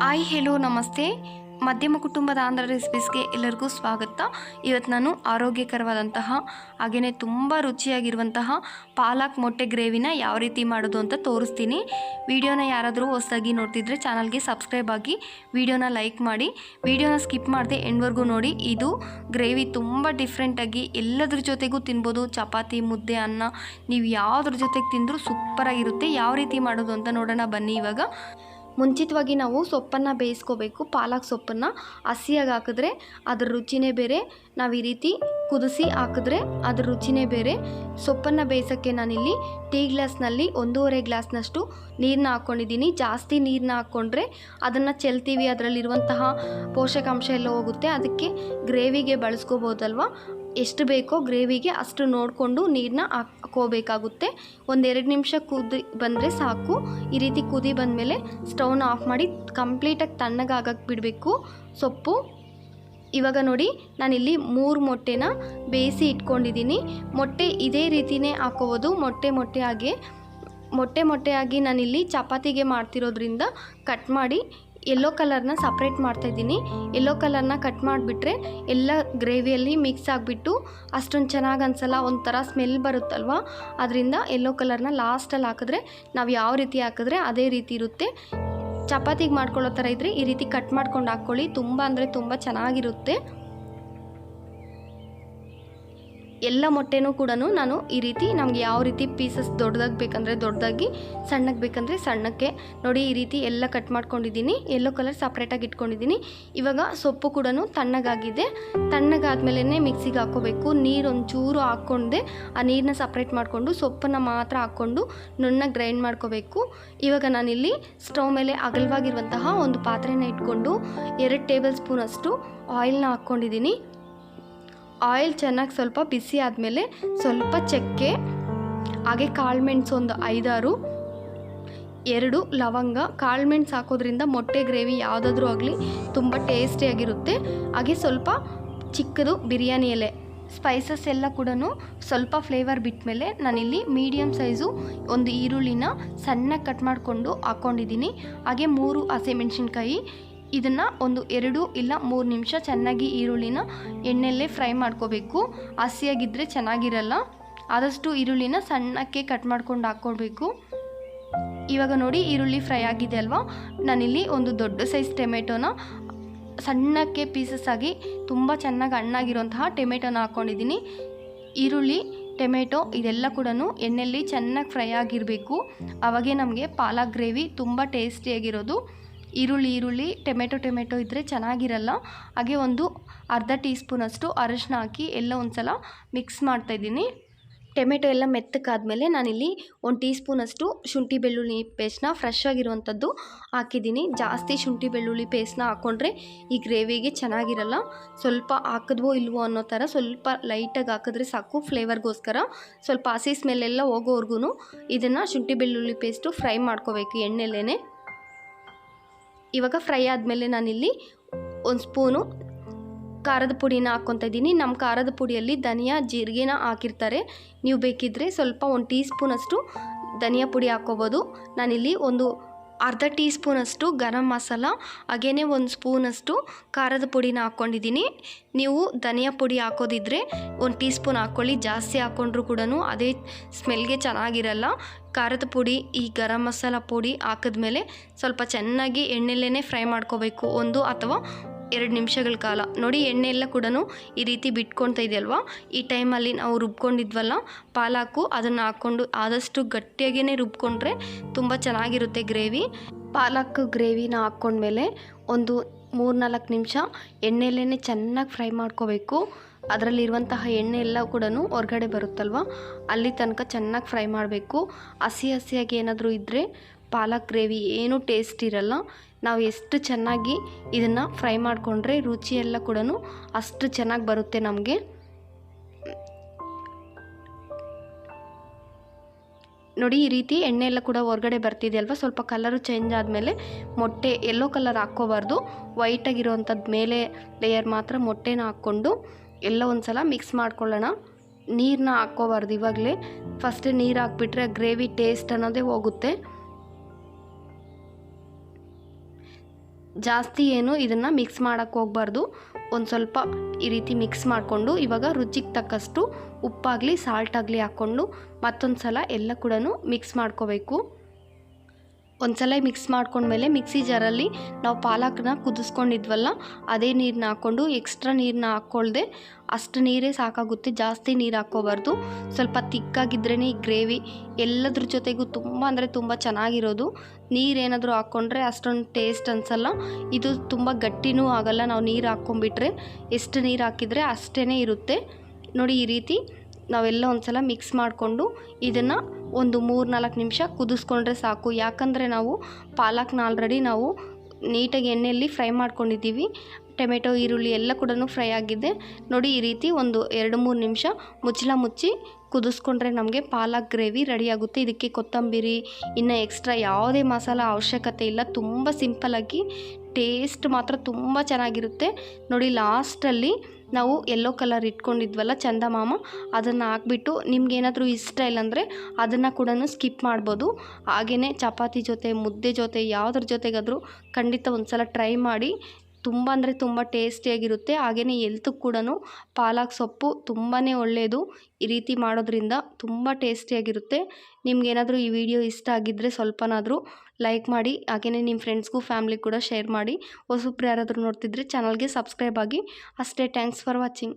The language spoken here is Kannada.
ಹಾಯ್ ಹೆಲೋ ನಮಸ್ತೆ. ಮಧ್ಯಮ ಕುಟುಂಬದ ಆಂಧ್ರ ರೆಸಿಪೀಸ್ಗೆ ಎಲ್ಲರಿಗೂ ಸ್ವಾಗತ. ಇವತ್ತು ನಾನು ಆರೋಗ್ಯಕರವಾದಂತಹ ಹಾಗೆಯೇ ತುಂಬ ರುಚಿಯಾಗಿರುವಂತಹ ಪಾಲಕ್ ಮೊಟ್ಟೆ ಗ್ರೇವಿನ ಯಾವ ರೀತಿ ಮಾಡೋದು ಅಂತ ತೋರಿಸ್ತೀನಿ. ವಿಡಿಯೋನ ಯಾರಾದರೂ ಹೊಸದಾಗಿ ನೋಡ್ತಿದ್ರೆ ಚಾನಲ್ಗೆ ಸಬ್ಸ್ಕ್ರೈಬ್ ಆಗಿ ವಿಡಿಯೋನ ಲೈಕ್ ಮಾಡಿ. ವಿಡಿಯೋನ ಸ್ಕಿಪ್ ಮಾಡದೆ ಎಂಡ್ವರೆಗೂ ನೋಡಿ. ಇದು ಗ್ರೇವಿ ತುಂಬ ಡಿಫ್ರೆಂಟಾಗಿ ಎಲ್ಲದ್ರ ಜೊತೆಗೂ ತಿನ್ಬೋದು. ಚಪಾತಿ, ಮುದ್ದೆ, ಅನ್ನ, ನೀವು ಯಾವುದ್ರ ಜೊತೆಗೆ ತಿಂದರೂ ಸೂಪರಾಗಿರುತ್ತೆ. ಯಾವ ರೀತಿ ಮಾಡೋದು ಅಂತ ನೋಡೋಣ ಬನ್ನಿ ಇವಾಗ. ಮುಂಚಿತವಾಗಿ ನಾವು ಸೊಪ್ಪನ್ನು ಬೇಯಿಸ್ಕೋಬೇಕು. ಪಾಲಕ್ ಸೊಪ್ಪನ್ನು ಹಸಿಯಾಗಿ ಹಾಕಿದ್ರೆ ಅದ್ರ ರುಚಿನೇ ಬೇರೆ. ನಾವು ಈ ರೀತಿ ಕುದಿಸಿ ಹಾಕಿದ್ರೆ ಅದ್ರ ರುಚಿನೇ ಬೇರೆ. ಸೊಪ್ಪನ್ನು ಬೇಯಿಸೋಕ್ಕೆ ನಾನಿಲ್ಲಿ ಟೀ ಗ್ಲಾಸ್ನಲ್ಲಿ ಒಂದೂವರೆ ಗ್ಲಾಸ್ನಷ್ಟು ನೀರನ್ನ ಹಾಕ್ಕೊಂಡಿದ್ದೀನಿ ಜಾಸ್ತಿ ನೀರನ್ನ ಹಾಕ್ಕೊಂಡ್ರೆ ಅದನ್ನು ಚೆಲ್ತೀವಿ. ಅದರಲ್ಲಿರುವಂತಹ ಪೋಷಕಾಂಶ ಎಲ್ಲ ಹೋಗುತ್ತೆ. ಅದಕ್ಕೆ ಗ್ರೇವಿಗೆ ಬಳಸ್ಕೋಬೋದಲ್ವ? ಎಷ್ಟು ಬೇಕೋ ಗ್ರೇವಿಗೆ ಅಷ್ಟು ನೋಡಿಕೊಂಡು ನೀರನ್ನ ಹಾಕ್ಕೋಬೇಕಾಗುತ್ತೆ. ಒಂದೆರಡು ನಿಮಿಷ ಕುದಿ ಬಂದರೆ ಸಾಕು. ಈ ರೀತಿ ಕುದಿ ಬಂದಮೇಲೆ ಸ್ಟೌನ್ ಆಫ್ ಮಾಡಿ ಕಂಪ್ಲೀಟಾಗಿ ತಣ್ಣಗಾಗಕ್ಕೆ ಬಿಡಬೇಕು ಸೊಪ್ಪು. ಇವಾಗ ನೋಡಿ, ನಾನಿಲ್ಲಿ ಮೂರು ಮೊಟ್ಟೆನ ಬೇಯಿಸಿ ಇಟ್ಕೊಂಡಿದ್ದೀನಿ. ಮೊಟ್ಟೆ ಇದೇ ರೀತಿಯೇ ಹಾಕೋಬೋದು. ಮೊಟ್ಟೆ ಮೊಟ್ಟೆ ಹಾಗೆ, ಮೊಟ್ಟೆ ಮೊಟ್ಟೆಯಾಗಿ ನಾನಿಲ್ಲಿ ಚಪಾತಿಗೆ ಮಾಡ್ತಿರೋದ್ರಿಂದ ಕಟ್ ಮಾಡಿ ಯೆಲ್ಲೋ ಕಲರ್ನ ಸಪ್ರೇಟ್ ಮಾಡ್ತಾಯಿದ್ದೀನಿ ಯೆಲ್ಲೋ ಕಲರ್ನ ಕಟ್ ಮಾಡಿಬಿಟ್ರೆ ಎಲ್ಲ ಗ್ರೇವಿಯಲ್ಲಿ ಮಿಕ್ಸ್ ಆಗಿಬಿಟ್ಟು ಅಷ್ಟೊಂದು ಚೆನ್ನಾಗಿ ಅನ್ಸಲ್ಲ, ಒಂಥರ ಸ್ಮೆಲ್ ಬರುತ್ತಲ್ವ? ಅದರಿಂದ ಯೆಲ್ಲೋ ಕಲರ್ನ ಲಾಸ್ಟಲ್ಲಿ ಹಾಕಿದ್ರೆ ನಾವು ಯಾವ ರೀತಿ ಹಾಕಿದ್ರೆ ಅದೇ ರೀತಿ ಇರುತ್ತೆ. ಚಪಾತಿಗೆ ಮಾಡ್ಕೊಳ್ಳೋ ಥರ ಇದ್ದರೆ ಈ ರೀತಿ ಕಟ್ ಮಾಡ್ಕೊಂಡು ಹಾಕ್ಕೊಳ್ಳಿ. ತುಂಬ ಅಂದರೆ ತುಂಬ ಚೆನ್ನಾಗಿರುತ್ತೆ. ಎಲ್ಲ ಮೊಟ್ಟೆನೂ ಕೂಡ ನಾನು ಈ ರೀತಿ ನಮಗೆ ಯಾವ ರೀತಿ ಪೀಸಸ್ ದೊಡ್ಡದಾಗಿ ಬೇಕಂದರೆ ದೊಡ್ಡದಾಗಿ ಸಣ್ಣಕ್ಕೆ ಬೇಕಂದರೆ ಸಣ್ಣಕ್ಕೆ. ನೋಡಿ, ಈ ರೀತಿ ಎಲ್ಲ ಕಟ್ ಮಾಡ್ಕೊಂಡಿದ್ದೀನಿ. ಎಲ್ಲೋ ಕಲರ್ ಸಪ್ರೇಟಾಗಿ ಇಟ್ಕೊಂಡಿದ್ದೀನಿ. ಇವಾಗ ಸೊಪ್ಪು ಕೂಡ ತಣ್ಣಗಾಗಿದೆ. ತಣ್ಣಗಾದ್ಮೇಲೆ ಮಿಕ್ಸಿಗೆ ಹಾಕೋಬೇಕು ನೀರು ಒಂಚೂರು ಹಾಕ್ಕೊಂಡೆ, ಆ ನೀರನ್ನ ಸಪ್ರೇಟ್ ಮಾಡಿಕೊಂಡು ಸೊಪ್ಪನ್ನು ಮಾತ್ರ ಹಾಕ್ಕೊಂಡು ನುಣ್ಣಗೆ ಗ್ರೈಂಡ್ ಮಾಡ್ಕೋಬೇಕು. ಇವಾಗ ನಾನಿಲ್ಲಿ ಸ್ಟವ್ ಮೇಲೆ ಅಗಲವಾಗಿರುವಂತಹ ಒಂದು ಪಾತ್ರೆನ ಇಟ್ಕೊಂಡು ಎರಡು ಟೇಬಲ್ ಸ್ಪೂನಷ್ಟು ಆಯಿಲ್ನ ಹಾಕ್ಕೊಂಡಿದ್ದೀನಿ. ಆಯಿಲ್ ಚೆನ್ನಾಗಿ ಸ್ವಲ್ಪ ಬಿಸಿ ಆದಮೇಲೆ ಸ್ವಲ್ಪ ಚಕ್ಕೆ, ಹಾಗೆ ಕಾಳುಮೆಣ್ಸು ಒಂದು ಐದಾರು, ಎರಡು ಲವಂಗ. ಕಾಳುಮೆಣ್ಸು ಹಾಕೋದ್ರಿಂದ ಮೊಟ್ಟೆ ಗ್ರೇವಿ ಯಾವುದಾದ್ರೂ ಆಗಲಿ ತುಂಬ ಟೇಸ್ಟಿಯಾಗಿರುತ್ತೆ ಹಾಗೆ ಸ್ವಲ್ಪ ಚಿಕ್ಕದು ಬಿರಿಯಾನಿ ಎಲೆ, ಸ್ಪೈಸಸ್ ಎಲ್ಲ ಕೂಡ ಸ್ವಲ್ಪ ಫ್ಲೇವರ್ ಬಿಟ್ಮೇಲೆ ನಾನಿಲ್ಲಿ ಮೀಡಿಯಮ್ ಸೈಜು ಒಂದು ಈರುಳ್ಳಿನ ಸಣ್ಣಗೆ ಕಟ್ ಮಾಡಿಕೊಂಡು ಹಾಕ್ಕೊಂಡಿದ್ದೀನಿ ಹಾಗೆ ಮೂರು ಹಸಿಮೆಣ್ಸಿನ್ಕಾಯಿ ಇದನ್ನು ಒಂದು ಎರಡು ಇಲ್ಲ ಮೂರು ನಿಮಿಷ ಚೆನ್ನಾಗಿ ಈರುಳ್ಳಿನ ಎಣ್ಣೆಯಲ್ಲೇ ಫ್ರೈ ಮಾಡ್ಕೋಬೇಕು. ಹಸಿಯಾಗಿದ್ದರೆ ಚೆನ್ನಾಗಿರಲ್ಲ. ಆದಷ್ಟು ಈರುಳ್ಳಿನ ಸಣ್ಣಕ್ಕೆ ಕಟ್ ಮಾಡ್ಕೊಂಡು ಹಾಕ್ಕೊಳ್ಬೇಕು. ಇವಾಗ ನೋಡಿ ಈರುಳ್ಳಿ ಫ್ರೈ ಆಗಿದೆ ಅಲ್ವಾ? ನಾನಿಲ್ಲಿ ಒಂದು ದೊಡ್ಡ ಸೈಜ್ ಟೊಮೆಟೊನ ಸಣ್ಣಕ್ಕೆ ಪೀಸಸ್ ಆಗಿ ತುಂಬ ಚೆನ್ನಾಗಿ ಹಣ್ಣಾಗಿರುವಂತಹ ಟೊಮೆಟೊನ ಹಾಕ್ಕೊಂಡಿದ್ದೀನಿ ಈರುಳ್ಳಿ, ಟೊಮೆಟೊ ಇದೆಲ್ಲ ಕೂಡ ಎಣ್ಣೆಯಲ್ಲಿ ಚೆನ್ನಾಗಿ ಫ್ರೈ ಆಗಿರಬೇಕು. ಅವಾಗೆ ನಮಗೆ ಪಾಲಕ್ ಗ್ರೇವಿ ತುಂಬ ಟೇಸ್ಟಿಯಾಗಿರೋದು. ಈರುಳ್ಳಿ ಈರುಳ್ಳಿ, ಟೊಮೆಟೊ ಟೊಮೆಟೊ ಇದ್ದರೆ ಚೆನ್ನಾಗಿರಲ್ಲ. ಹಾಗೆ ಒಂದು ಅರ್ಧ ಟೀ ಸ್ಪೂನಷ್ಟು ಅರಶಿನ ಹಾಕಿ ಎಲ್ಲ ಒಂದು ಸಲ ಮಿಕ್ಸ್ ಮಾಡ್ತಾಯಿದ್ದೀನಿ ಟೊಮೆಟೊ ಎಲ್ಲ ಮೆತ್ತಕ್ಕಾದಮೇಲೆ ನಾನಿಲ್ಲಿ ಒಂದು ಟೀ ಸ್ಪೂನಷ್ಟು ಶುಂಠಿ ಬೆಳ್ಳುಳ್ಳಿ ಪೇಸ್ಟ್ನ ಫ್ರೆಶ್ ಆಗಿರುವಂಥದ್ದು ಹಾಕಿದ್ದೀನಿ. ಜಾಸ್ತಿ ಶುಂಠಿ ಬೆಳ್ಳುಳ್ಳಿ ಪೇಸ್ಟ್ನ ಹಾಕ್ಕೊಂಡ್ರೆ ಈ ಗ್ರೇವಿಗೆ ಚೆನ್ನಾಗಿರಲ್ಲ. ಸ್ವಲ್ಪ ಹಾಕಿದ್ವೋ ಇಲ್ವೋ ಅನ್ನೋ ಥರ ಸ್ವಲ್ಪ ಲೈಟಾಗಿ ಹಾಕಿದ್ರೆ ಸಾಕು ಫ್ಲೇವರ್ಗೋಸ್ಕರ ಸ್ವಲ್ಪ ಹಸಿ ಸ್ಮೆಲ್ಲೆಲ್ಲ ಹೋಗೋವರೆಗೂ ಇದನ್ನು ಶುಂಠಿ ಬೆಳ್ಳುಳ್ಳಿ ಪೇಸ್ಟು ಫ್ರೈ ಮಾಡ್ಕೋಬೇಕು ಎಣ್ಣೆಲೇ ಇವಾಗ ಫ್ರೈ ಆದಮೇಲೆ ನಾನಿಲ್ಲಿ ಒಂದು ಸ್ಪೂನು ಖಾರದ ಪುಡಿನ ಹಾಕ್ಕೊತಾ ಇದ್ದೀನಿ. ನಮ್ಮ ಖಾರದ ಪುಡಿಯಲ್ಲಿ ಧನಿಯಾ, ಜೀರಿಗೆನ ಹಾಕಿರ್ತಾರೆ. ನೀವು ಬೇಕಿದ್ದರೆ ಸ್ವಲ್ಪ ಒಂದು ಟೀ ಸ್ಪೂನಷ್ಟು ಧನಿಯಾ ಪುಡಿ ಹಾಕ್ಕೋಬೋದು. ನಾನಿಲ್ಲಿ ಒಂದು ಅರ್ಧ ಟೀ ಸ್ಪೂನಷ್ಟು ಗರಂ ಮಸಾಲ ಹಾಗೇ ಒಂದು ಸ್ಪೂನಷ್ಟು ಖಾರದ ಪುಡಿನ ಹಾಕ್ಕೊಂಡಿದ್ದೀನಿ. ನೀವು ಧನಿಯಾ ಪುಡಿ ಹಾಕೋದಿದ್ರೆ ಒಂದು ಟೀ ಸ್ಪೂನ್ ಹಾಕ್ಕೊಳ್ಳಿ, ಜಾಸ್ತಿ ಹಾಕ್ಕೊಂಡ್ರೂ ಕೂಡ ಅದೇ ಸ್ಮೆಲ್ಗೆ ಚೆನ್ನಾಗಿರಲ್ಲ. ಖಾರದ ಪುಡಿ, ಈ ಗರಂ ಮಸಾಲ ಪುಡಿ ಹಾಕಿದ್ಮೇಲೆ ಸ್ವಲ್ಪ ಚೆನ್ನಾಗಿ ಎಣ್ಣೆಲೇ ಫ್ರೈ ಮಾಡ್ಕೋಬೇಕು. ಒಂದು ಅಥವಾ ಎರಡು ನಿಮಿಷಗಳ ಕಾಲ. ನೋಡಿ ಎಣ್ಣೆ ಎಲ್ಲ ಕೂಡ ಈ ರೀತಿ ಬಿಟ್ಕೊಳ್ತಾ ಇದೆಯಲ್ವಾ? ಈ ಟೈಮಲ್ಲಿ ನಾವು ರುಬ್ಕೊಂಡಿದ್ವಲ್ಲ, ಪಾಲಾಕು ಅದನ್ನು ಹಾಕ್ಕೊಂಡು ಆದಷ್ಟು ಗಟ್ಟಿಯಾಗೇ ರುಬ್ಕೊಂಡ್ರೆ ತುಂಬ ಚೆನ್ನಾಗಿರುತ್ತೆ ಗ್ರೇವಿ. ಪಾಲಕ್, ಗ್ರೇವಿನ ಹಾಕ್ಕೊಂಡ್ಮೇಲೆ ಒಂದು ಮೂರ್ನಾಲ್ಕು ನಿಮಿಷ ಎಣ್ಣೆಯಲ್ಲೇ ಚೆನ್ನಾಗಿ ಫ್ರೈ ಮಾಡ್ಕೋಬೇಕು. ಅದರಲ್ಲಿರುವಂತಹ ಎಣ್ಣೆ ಎಲ್ಲ ಕೂಡ ಹೊರಗಡೆ ಬರುತ್ತಲ್ವ? ಅಲ್ಲಿ ತನಕ ಚೆನ್ನಾಗಿ ಫ್ರೈ ಮಾಡಬೇಕು. ಹಸಿ ಹಸಿಯಾಗಿ ಏನಾದರೂ ಇದ್ದರೆ ಪಾಲಕ್, ಗ್ರೇವಿ ಏನೂ ಟೇಸ್ಟ್ ಇರಲ್ಲ. ನಾವು ಎಷ್ಟು ಚೆನ್ನಾಗಿ ಇದನ್ನು ಫ್ರೈ ಮಾಡಿಕೊಂಡ್ರೆ ರುಚಿಯೆಲ್ಲ ಕೂಡ ಅಷ್ಟು ಚೆನ್ನಾಗಿ ಬರುತ್ತೆ ನಮಗೆ. ನೋಡಿ, ಈ ರೀತಿ ಎಣ್ಣೆ ಎಲ್ಲ ಕೂಡ ಹೊರಗಡೆ ಬರ್ತಿದೆ ಅಲ್ವಾ? ಸ್ವಲ್ಪ ಕಲರು ಚೇಂಜ್ ಆದಮೇಲೆ ಮೊಟ್ಟೆ ಎಲ್ಲೋ ಕಲರ್ ಹಾಕ್ಕೋಬಾರ್ದು. ವೈಟಾಗಿರೋವಂಥದ್ದು ಮೇಲೆ ಲೇಯರ್ ಮಾತ್ರ ಮೊಟ್ಟೆನ ಹಾಕ್ಕೊಂಡು ಎಲ್ಲ ಒಂದು ಸಲ ಮಿಕ್ಸ್ ಮಾಡ್ಕೊಳ್ಳೋಣ. ನೀರನ್ನ ಹಾಕ್ಕೋಬಾರ್ದು ಇವಾಗಲೇ. ಫಸ್ಟೇ ನೀರು ಹಾಕ್ಬಿಟ್ರೆ ಗ್ರೇವಿ ಟೇಸ್ಟ್ ಅನ್ನೋದೇ ಹೋಗುತ್ತೆ. ಜಾಸ್ತಿ ಏನು ಇದನ್ನು ಮಿಕ್ಸ್ ಮಾಡೋಕ್ಕೆ ಹೋಗಬಾರ್ದು. ಒಂದು ಸ್ವಲ್ಪ ಈ ರೀತಿ ಮಿಕ್ಸ್ ಮಾಡಿಕೊಂಡು ಇವಾಗ ರುಚಿಗೆ ತಕ್ಕಷ್ಟು ಉಪ್ಪಾಗಲಿ ಸಾಲ್ಟ್ ಆಗಲಿ ಹಾಕ್ಕೊಂಡು ಮತ್ತೊಂದು ಸಲ ಎಲ್ಲ ಕೂಡ ಮಿಕ್ಸ್ ಮಾಡ್ಕೋಬೇಕು. ಒಂದು ಸಲ ಮಿಕ್ಸ್ ಮಾಡ್ಕೊಂಡ್ಮೇಲೆ ಮಿಕ್ಸಿ ಜಾರಲ್ಲಿ ನಾವು ಪಾಲಕ್ನ ಕುದಿಸ್ಕೊಂಡಿದ್ವಲ್ಲ, ಅದೇ ನೀರನ್ನ ಹಾಕ್ಕೊಂಡು ಎಕ್ಸ್ಟ್ರಾ ನೀರನ್ನ ಹಾಕ್ಕೊಳ್ದೆ ಅಷ್ಟು ನೀರೇ ಸಾಕಾಗುತ್ತೆ, ಜಾಸ್ತಿ ನೀರು ಹಾಕ್ಕೋಬಾರ್ದು. ಸ್ವಲ್ಪ ತಿಕ್ಕಾಗಿದ್ರೇ ಈ ಗ್ರೇವಿ ಎಲ್ಲದ್ರ ಜೊತೆಗೂ ತುಂಬ ಅಂದರೆ ತುಂಬ ಚೆನ್ನಾಗಿರೋದು. ನೀರೇನಾದರೂ ಹಾಕ್ಕೊಂಡ್ರೆ ಅಷ್ಟೊಂದು ಟೇಸ್ಟ್ ಅನಿಸಲ್ಲ. ಇದು ತುಂಬ ಗಟ್ಟಿನೂ ಆಗಲ್ಲ, ನಾವು ನೀರು ಹಾಕ್ಕೊಂಬಿಟ್ರೆ ಎಷ್ಟು ನೀರು ಹಾಕಿದರೆ ಅಷ್ಟೇ ಇರುತ್ತೆ. ನೋಡಿ ಈ ರೀತಿ ನಾವೆಲ್ಲ ಒಂದು ಸಲ ಮಿಕ್ಸ್ ಮಾಡಿಕೊಂಡು ಇದನ್ನು ಒಂದು ಮೂರು ನಾಲ್ಕು ನಿಮಿಷ ಕುದಿಸ್ಕೊಂಡ್ರೆ ಸಾಕು. ಯಾಕಂದರೆ ನಾವು ಪಾಲಕ್ನ ಆಲ್ರೆಡಿ ನಾವು ನೀಟಾಗಿ ಎಣ್ಣೆಯಲ್ಲಿ ಫ್ರೈ ಮಾಡ್ಕೊಂಡಿದ್ದೀವಿ. ಟೊಮೆಟೊ, ಈರುಳ್ಳಿ ಎಲ್ಲ ಕೂಡ ಫ್ರೈ ಆಗಿದೆ. ನೋಡಿ ಈ ರೀತಿ ಒಂದು ಎರಡು ಮೂರು ನಿಮಿಷ ಮುಚ್ಚಳ ಮುಚ್ಚಿ ಕುದಿಸ್ಕೊಂಡ್ರೆ ನಮಗೆ ಪಾಲಕ್ ಗ್ರೇವಿ ರೆಡಿಯಾಗುತ್ತೆ ಇದಕ್ಕೆ ಕೊತ್ತಂಬರಿ, ಇನ್ನು ಎಕ್ಸ್ಟ್ರಾ ಯಾವುದೇ ಮಸಾಲ ಅವಶ್ಯಕತೆ ಇಲ್ಲ. ತುಂಬ ಸಿಂಪಲ್ಲಾಗಿ ಟೇಸ್ಟ್ ಮಾತ್ರ ತುಂಬ ಚೆನ್ನಾಗಿರುತ್ತೆ. ನೋಡಿ ಲಾಸ್ಟಲ್ಲಿ ನಾವು ಯೆಲ್ಲೋ ಕಲರ್ ಇಟ್ಕೊಂಡಿದ್ವಲ್ಲ ಚಂದಮಾಮ, ಅದನ್ನು ಹಾಕ್ಬಿಟ್ಟು ನಿಮ್ಗೇನಾದರೂ ಇಷ್ಟ ಇಲ್ಲಾಂದರೆ ಅದನ್ನು ಕೂಡ ಸ್ಕಿಪ್ ಮಾಡ್ಬೋದು. ಹಾಗೆಯೇ ಚಪಾತಿ ಜೊತೆ, ಮುದ್ದೆ ಜೊತೆ, ಯಾವುದ್ರ ಜೊತೆಗಾದರೂ ಖಂಡಿತ ಒಂದು ಸಲ ಟ್ರೈ ಮಾಡಿ. ತುಂಬ ಅಂದರೆ ತುಂಬ ಟೇಸ್ಟಿಯಾಗಿರುತ್ತೆ. ಹಾಗೆಯೇ ಎಲ್ತ್ಗೆ ಕೂಡ ಪಾಲಕ್ ಸೊಪ್ಪು ತುಂಬಾ ಒಳ್ಳೆಯದು ಈ ರೀತಿ ಮಾಡೋದ್ರಿಂದ ತುಂಬ ಟೇಸ್ಟಿಯಾಗಿರುತ್ತೆ. ನಿಮ್ಗೇನಾದರೂ ಈ ವಿಡಿಯೋ ಇಷ್ಟ ಆಗಿದ್ದರೆ ಸ್ವಲ್ಪನಾದರೂ ಲೈಕ್ ಮಾಡಿ ಹಾಗೆಯೇ ನಿಮ್ಮ ಫ್ರೆಂಡ್ಸ್ಗೂ ಫ್ಯಾಮ್ಲಿಗೆ ಕೂಡ ಶೇರ್ ಮಾಡಿ. ಹೊಸಬ್ರು ಯಾರಾದರೂ ನೋಡ್ತಿದ್ರೆ ಚಾನಲ್ಗೆ ಸಬ್ಸ್ಕ್ರೈಬ್ ಆಗಿ. ಅಷ್ಟೇ, ಥ್ಯಾಂಕ್ಸ್ ಫಾರ್ ವಾಚಿಂಗ್.